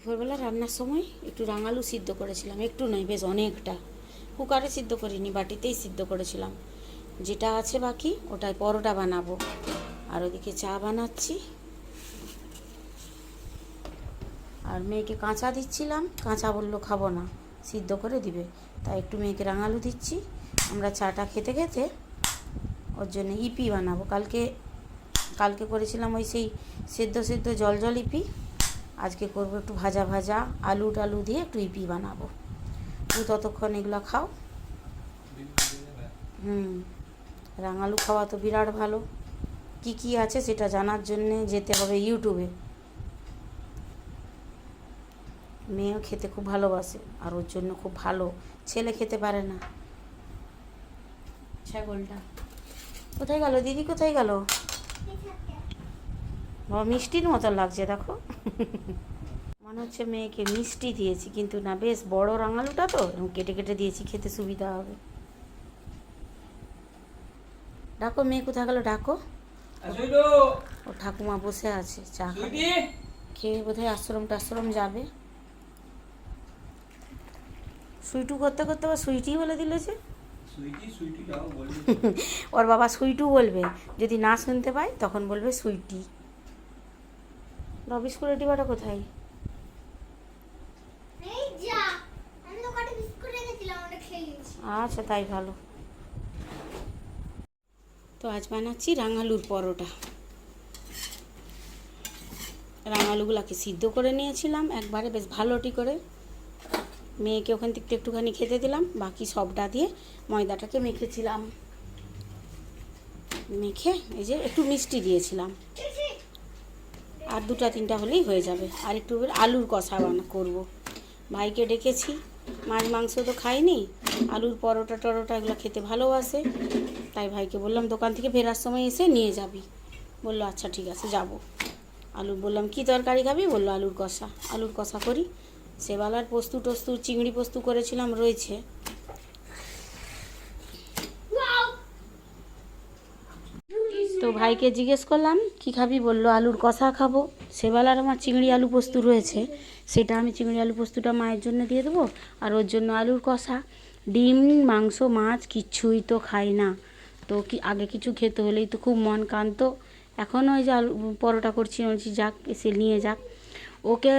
দুপুরবেলা রান্নার সময় একটু রাঙালু সিদ্ধ করেছিলাম, একটু নয়, বেশ অনেকটা। কুকারে সিদ্ধ করিনি, বাটিতেই সিদ্ধ করেছিলাম। যেটা আছে বাকি ওটাই পরোটা বানাবো। আর ওদিকে চা বানাচ্ছি। আর মেয়েকে কাঁচা দিচ্ছিলাম, কাঁচা বলল খাব না, সিদ্ধ করে দিবে। তাই একটু মেয়েকে রাঙালু দিচ্ছি। আমরা চাটা খেতে খেতে ওর জন্য ইপি বানাবো। কালকে কালকে করেছিলাম ওই সেই সেদ্ধ সেদ্ধ জল জল ইপি। আজকে করব একটু ভাজা ভাজা, আলু টালু দিয়ে একটু ইপি বানাবো। তুই ততক্ষণ এগুলো খাও। হুম, রাঙালু খাওয়া তো বিরাট ভালো। কি কি আছে সেটা জানার জন্যে যেতে হবে ইউটিউবে। মেয়েও খেতে খুব ভালোবাসে, আর ওর জন্য খুব ভালো। ছেলে খেতে পারে না। ছাগলটা। কোথায় গেল? দিদি কোথায় গেল? বাবা মিষ্টির মতো লাগছে দেখো। মনে হচ্ছে মেয়েকে মিষ্টি দিয়েছি কিন্তু না বেশ বড় রাঙালুটা তো কেটে কেটে দিয়েছি খেতে সুবিধা হবে। ডাকো মেয়ে কোথায় গেল? ডাকো। ও ঠাকুমা বসে আছে চা খেয়ে বোধহয় আশ্রম টাশ্রম যাবে। সুইটু করতে করতে আবার সুইটি বলে দিল যে। ওর বাবা সুইটু বলবে যদি না শুনতে পায় তখন বলবে সুইটি রবি স্কুলের ডিবাটা কোথায় এই যা আমি তো কটা বিস্কুট রেখেছিলাম ওটা খেয়ে নিয়েছি। আচ্ছা তাই ভালো। তো আজ বানাচ্ছি রাঙালুর পরোটা। রাঙালুগুলাকে সিদ্ধ করে নিয়েছিলাম একবারে বেশ ভালোটি করে। মেয়েকে ওখান থেকে একটুখানি খেতে দিলাম বাকি সবটা দিয়ে ময়দাটাকে মেখেছিলাম। মেখে এই যে একটু মিষ্টি দিয়েছিলাম। আর দুটা তিনটা হলেই হয়ে যাবে। আর একটু আলুর কষা বানা করব। ভাইকে ডেকেছি। মাছ মাংস তো খাইনি। আলুর পরোটা টরোটা এগুলো খেতে ভালোবাসে। তাই ভাইকে বললাম, দোকান থেকে ফেরার সময় এসে নিয়ে যাবি। বলল আচ্ছা ঠিক আছে, যাব। আলু বললাম, কি তরকারি খাবি? বলল, আলুর কষা। আলুর কষা করি। সেবেলার পোস্তু টোস্তু চিংড়ি পোস্তু করেছিলাম, রয়েছে তো ভাইকে জিজ্ঞেস করলাম, কি খাবি? বলল, আলুর কষা খাব। সেবেলার আমার চিংড়ি আলু পোস্ত রয়েছে। সেটা আমি চিংড়ি আলু পোস্তটা মায়ের জন্য দিয়ে দেবো, আর ওর জন্য আলুর কষা। ডিম, মাংস, মাছ কিচ্ছুই তো খাই না। তো কি, আগে কিছু খেতে হলেই তো খুব মন কান্ত এখন ওই যে আলু, পরোটা করছি বলছি, যাক, এসে নিয়ে যাক। ওকে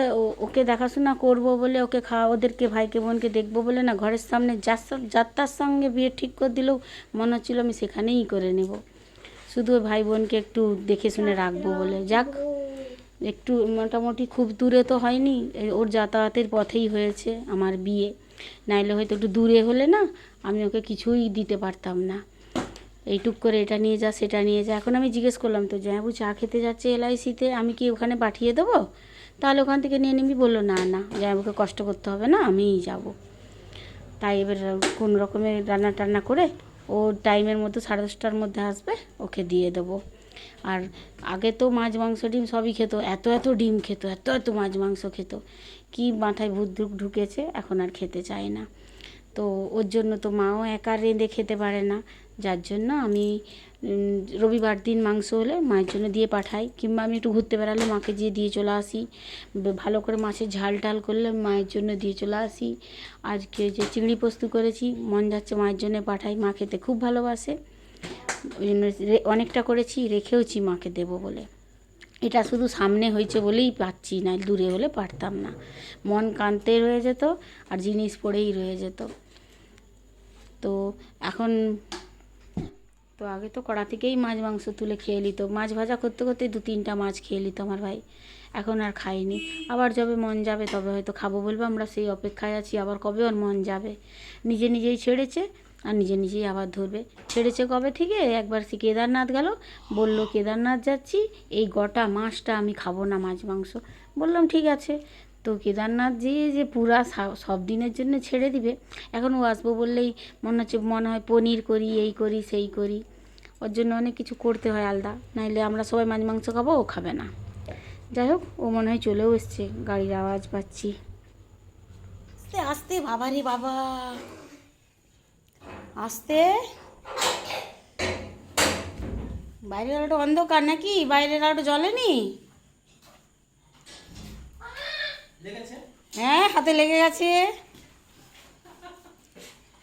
ওকে দেখাশোনা করব বলে ওকে খাওয়া ওদেরকে, ভাইকে, বোনকে দেখব বলে না, ঘরের সামনে যার যাত্রার সঙ্গে বিয়ে ঠিক করে দিলেও মনে হচ্ছিল আমি সেখানেই করে নেব। শুধু ভাই বোনকে একটু দেখে শুনে রাখব বলে। যাক, একটু মোটামুটি খুব দূরে তো হয়নি ওর যাতায়াতের পথেই হয়েছে আমার বিয়ে। নাইলে হয়তো একটু দূরে হলে না, আমি ওকে কিছুই দিতে পারতাম না। এইটুক করে এটা নিয়ে যা, সেটা নিয়ে যা। এখন আমি জিজ্ঞেস করলাম তো জয়াবু চা খেতে যাচ্ছে এলআইসিতে আমি কি ওখানে পাঠিয়ে দেবো? তাহলে ওখান থেকে নিয়ে নিবি। বলল, না না জয়াবুকে কষ্ট করতে হবে না, আমিই যাব। তাই এবার কোন রকমের রান্না টান্না করে ও টাইমের মধ্যে সাড়ে দশটার মধ্যে আসবে, ওকে দিয়ে দেবো। আর আগে তো মাছ, মাংস, ডিম সবই খেত, এত এত ডিম খেত, এত এত মাছ, মাংস খেত। কি মাথায় ভূত ঢুক, ঢুকেছে, এখন আর খেতে চায় না। তো ওর জন্য তো মাও একা রেঁধে খেতে পারে না। যার জন্য আমি রবিবার দিন মাংস হলে মায়ের জন্য দিয়ে পাঠাই, কিংবা আমি একটু ঘুরতে বেড়ালে মাকে দিয়ে দিয়ে চলে আসি। ভালো করে মাছের ঝাল টাল করলে মায়ের জন্য দিয়ে চলে আসি। আজকে যে চিংড়ি পোস্ত করেছি, মন যাচ্ছে মায়ের জন্য পাঠাই, মা খেতে খুব ভালোবাসে। ওই জন্য অনেকটা করেছি, রেখেওছি মাকে দেবো বলে। এটা শুধু সামনে হয়েছে বলেই পাচ্ছি না দূরে হলে পারতাম না। মন কান্তে রয়ে যেত আর জিনিস পড়েই রয়ে যেত। তো এখন তো আগে তো কড়া থেকেই মাছ, মাংস তুলে খেয়ে নিত। মাছ ভাজা করতে করতে দু তিনটা মাছ খেয়ে নিত আমার ভাই। এখন আর খাইনি। আবার যবে মন যাবে তবে হয়তো খাব বলব, আমরা সেই অপেক্ষায় আছি। আবার কবে ওর মন যাবে? নিজে নিজেই ছেড়েছে আর নিজে নিজেই আবার ধরবে। ছেড়েছে কবে থেকে? একবার সে কেদারনাথ গেল, বলল, কেদারনাথ যাচ্ছি, এই গোটা মাছটা আমি খাব না মাছ, মাংস। বললাম, ঠিক আছে। তো কেদারনাথ যেয়ে যে পুরা সব দিনের জন্য ছেড়ে দিবে, এখন ও আসব বললেই মনে হচ্ছে, মনে হয় পনির করি, এই করি, সেই করি। ওর জন্য অনেক কিছু করতে হয় আলাদা, নাইলে আমরা সবাই মাছ, মাংস খাব, ও খাবে না। যাই হোক, ও মনে হয় চলেও এসছে, গাড়ির আওয়াজ পাচ্ছি। আস্তে আস্তে বাবা রে বাবা। আস্তে। বাইরের আলোটা অন্ধকার নাকি? বাইরের আলোটা জ্বলেনি? হ্যাঁ হাতে লেগে গেছে।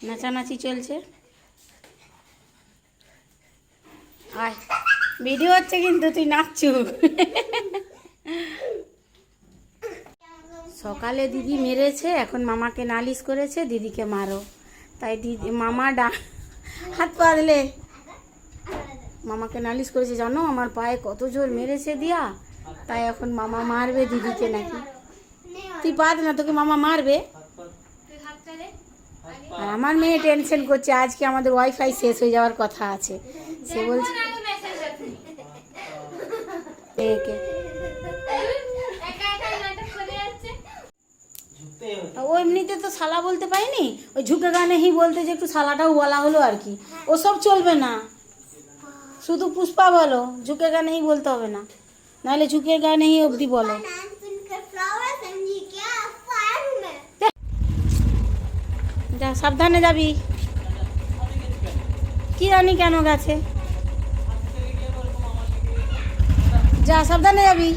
নাচানাচি চলছে। আয় ভিডিও হচ্ছে কিন্তু তুই নাচছু সকালে দিদি মেরেছে এখন মামাকে নালিশ করেছে দিদিকে মারো। তাই দিদি, মামা ডা, হাত পা দিলে। মামাকে নালিশ করেছে, জানো, আমার পায়ে কত জোর মেরেছে দিয়া। তাই এখন মামা মারবে দিদিকে নাকি। তুই পাদ না, তোকে মামা মারবে। আর আমার মেয়ে টেনশন করছে, আজকে আমাদের ওয়াইফাই শেষ হয়ে যাওয়ার কথা আছে। সে বলছে একে ও এমনিতে তো সালা বলতে পাইনি ওই ঝুঁকে গানেই বলতে যে একটু সালাটাও বলা হলো আর কি। ওসব চলবে না। শুধু পুষ্পা বলো ঝুঁকে গানেই বলতে হবে না। নাহলে ঝুঁকে গানেই অবধি বলো। যা সাবধানে যাবি। কি জানি কেন গেছে? যা সাবধানে যাবি।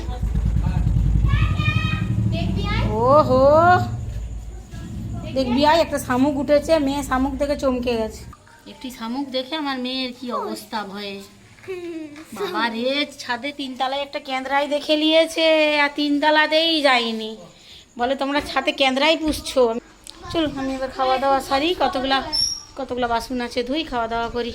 ওহো। দেখবি আয় একটা শামুক উঠেছে মেয়ে শামুক দেখে চমকে গেছে। একটি শামুক দেখে আমার মেয়ের কি অবস্থা ভয়ে। বাবা রে ছাদে তিনতলায় একটা কেন্দ্রাই দেখে নিয়েছে আর তিনতলাতেই যাইনি বলে তোমরা ছাদে কেন্দ্রাই পুষছো। চল আমি এবার খাওয়া দাওয়া সারি কতগুলা কতগুলা বাসন আছে ধুই খাওয়া দাওয়া করি।